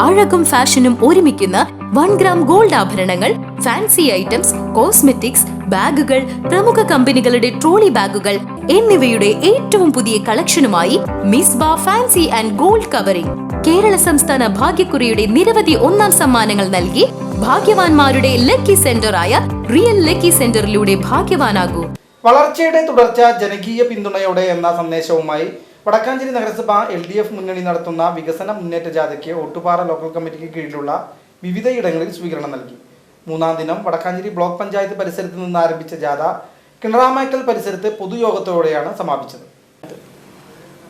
അഴകും ഫാഷനും ഒരുമിക്കുന്ന one gram gold ആഭരണങ്ങൾ ഫാൻസി ഐറ്റംസ് കോസ്മെറ്റിക്സ് ബാഗുകൾ പ്രമുഖ കമ്പനികളുടെ ട്രോളി ബാഗുകൾ എന്നിവയുടെ ഏറ്റവും പുതിയ കളക്ഷനുമായി മിസ് ബാ fancy and gold covering. Kerala സംസ്ഥാന ഭാഗ്യക്കുറിയുടെ നിരവധി ഒന്നാം സമ്മാനങ്ങൾ നൽകി ഭാഗ്യവാന്മാരുടെ ലക്കി സെന്ററായ റിയൽ ലക്കി സെന്ററിലൂടെ ഭാഗ്യവാനാകൂ. വളർച്ചയുടെ തുടർച്ച ജനകീയ പിന്തുണയോടെ എന്ന സന്ദേശവുമായി വടക്കാഞ്ചേരി നഗരസഭ എൽ ഡി എഫ് മുന്നണി നടത്തുന്ന വികസന മുന്നേറ്റ ജാഥയ്ക്ക് ഒട്ടുപാറ ലോക്കൽ കമ്മിറ്റിക്ക് കീഴിലുള്ള വിവിധയിടങ്ങളിൽ സ്വീകരണം നൽകി. മൂന്നാം ദിനം വടക്കാഞ്ചേരി ബ്ലോക്ക് പഞ്ചായത്ത് പരിസരത്ത് നിന്ന് ആരംഭിച്ച ജാഥ കിണറാമേക്കൽ പരിസരത്ത് പൊതുയോഗത്തോടെയാണ് സമാപിച്ചത്.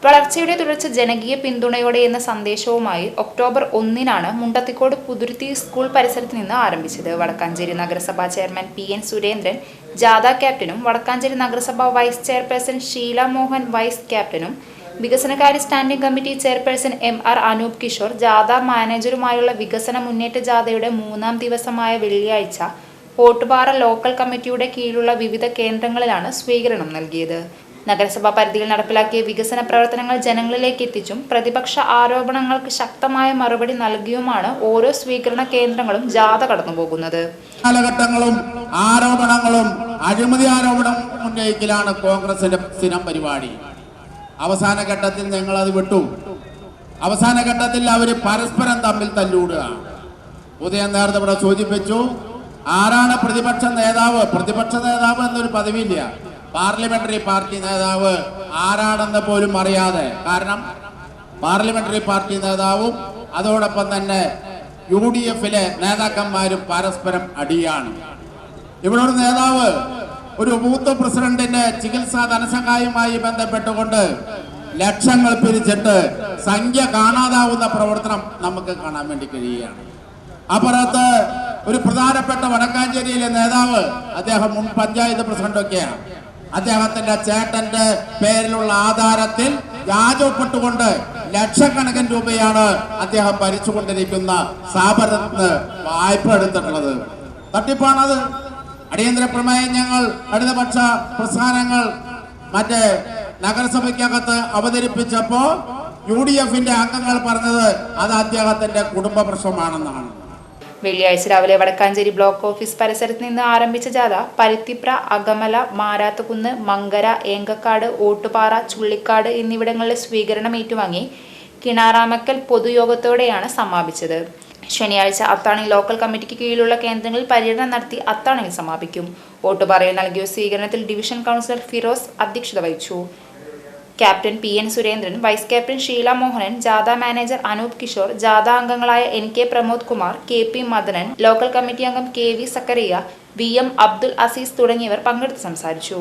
വളർച്ചയുടെ തുടർച്ച ജനകീയ പിന്തുണയോടെ എന്ന സന്ദേശവുമായി ഒക്ടോബർ ഒന്നിനാണ് മുണ്ടത്തിക്കോട് പുതുരുത്തി സ്കൂൾ പരിസരത്ത് നിന്ന് ആരംഭിച്ചത്. വടക്കാഞ്ചേരി നഗരസഭാ ചെയർമാൻ പി എൻ സുരേന്ദ്രൻ ജാഥ ക്യാപ്റ്റനും വടക്കാഞ്ചേരി നഗരസഭാ vice chairperson Sheela Mohan vice ക്യാപ്റ്റനും വികസനകാര്യ standing committee chairperson M R Anoop Kishore ജാഥ മാനേജറുമായുള്ള വികസന മുന്നേറ്റ ജാഥയുടെ മൂന്നാം ദിവസമായ വെള്ളിയാഴ്ച ഓട്ടുപാറ ലോക്കൽ കമ്മിറ്റിയുടെ കീഴിലുള്ള വിവിധ കേന്ദ്രങ്ങളിലാണ് സ്വീകരണം നൽകിയത്. നഗരസഭാ പരിധിയിൽ നടപ്പിലാക്കിയ വികസന പ്രവർത്തനങ്ങൾ ജനങ്ങളിലേക്ക് എത്തിച്ചും പ്രതിപക്ഷ ആരോപണങ്ങൾക്ക് ശക്തമായ മറുപടി നൽകിയുമാണ് ഓരോ സ്വീകരണ കേന്ദ്രങ്ങളും ജാഥ കടന്നുപോകുന്നത്. കാലഘട്ടങ്ങളും ആരോപണങ്ങളും അഴിമതി ആരോപണം ഉന്നയിക്കലാണ് കോൺഗ്രസിന്റെ സ്ഥിരം പരിപാടി. അവസാന ഘട്ടത്തിൽ ഞങ്ങൾ അത് വിട്ടു. അവസാന ഘട്ടത്തിൽ അവർ പരസ്പരം തമ്മിൽ തല്ലൂടുക. ഉദയം നേരത്തെ ഇവിടെ സൂചിപ്പിച്ചു ആരാണ് പ്രതിപക്ഷ നേതാവ്? പ്രതിപക്ഷ നേതാവ് എന്നൊരു പദവിയില്ല. പാർലമെന്ററി പാർട്ടി നേതാവ് ആരാണെന്ന് പോലും അറിയാതെ. കാരണം പാർലമെന്ററി പാർട്ടി നേതാവും അതോടൊപ്പം തന്നെ യു ഡി എഫിലെ നേതാക്കന്മാരും പരസ്പരം അടിയാണ്. ഇവിടെ ഒരു നേതാവ് ഒരു മൂത്ത പ്രസിഡന്റിന്റെ ചികിത്സാ ധനസഹായവുമായി ബന്ധപ്പെട്ടുകൊണ്ട് ലക്ഷങ്ങൾ പിരിച്ചിട്ട് സംഖ്യ കാണാതാവുന്ന പ്രവർത്തനം നമുക്ക് കാണാൻ വേണ്ടി കഴിയുകയാണ്. അപ്പുറത്ത് ഒരു പ്രധാനപ്പെട്ട വടക്കാഞ്ചേരിയിലെ നേതാവ് അദ്ദേഹം മുൻ പഞ്ചായത്ത് പ്രസിഡന്റൊക്കെയാണ്. അദ്ദേഹത്തിന്റെ ചേട്ടന്റെ പേരിലുള്ള ആധാരത്തിൽ വ്യാജപ്പെട്ടുകൊണ്ട് ലക്ഷക്കണക്കിന് രൂപയാണ് അദ്ദേഹം ഭരിച്ചുകൊണ്ടിരിക്കുന്ന സ്ഥാപനത്തിന് വായ്പ എടുത്തിട്ടുള്ളത്. തട്ടിപ്പാണത്. അടിയന്തര പ്രമേയം ഞങ്ങൾ ഇടതുപക്ഷ പ്രസ്ഥാനങ്ങൾ മറ്റേ നഗരസഭയ്ക്കകത്ത് അവതരിപ്പിച്ചപ്പോ യു ഡി എഫിന്റെ അംഗങ്ങൾ പറഞ്ഞത് അത് അദ്ദേഹത്തിന്റെ കുടുംബ പ്രശ്നമാണെന്നാണ്. വെള്ളിയാഴ്ച രാവിലെ വടക്കാഞ്ചേരി ബ്ലോക്ക് ഓഫീസ് പരിസരത്ത് നിന്ന് ആരംഭിച്ച ജാഥ പരുത്തിപ്ര അകമല മാരാത്തുകുന്ന് മങ്കര ഏങ്കക്കാട് ഓട്ടുപാറ ചുള്ളിക്കാട് എന്നിവിടങ്ങളിലെ സ്വീകരണം ഏറ്റുവാങ്ങി കിണാറാമക്കൽ പൊതുയോഗത്തോടെയാണ് സമാപിച്ചത്. ശനിയാഴ്ച അത്താണി ലോക്കൽ കമ്മിറ്റിക്ക് കീഴിലുള്ള കേന്ദ്രങ്ങളിൽ പര്യടനം നടത്തി അത്താണിയിൽ സമാപിക്കും. ഓട്ടുപാറയിൽ നൽകിയ സ്വീകരണത്തിൽ ഡിവിഷൻ കൗൺസിലർ ഫിറോസ് അധ്യക്ഷത വഹിച്ചു. Captain P N Surendran vice captain Sheela Mohanan ജാഥ മാനേജർ അനൂപ് കിഷോർ ജാഥ അംഗങ്ങളായ N K Pramod Kumar K P Madanan local committee അംഗം K V Sakkariya V M Abdul Aziz തുടങ്ങിയവർ പങ്കെടുത്ത് സംസാരിച്ചു.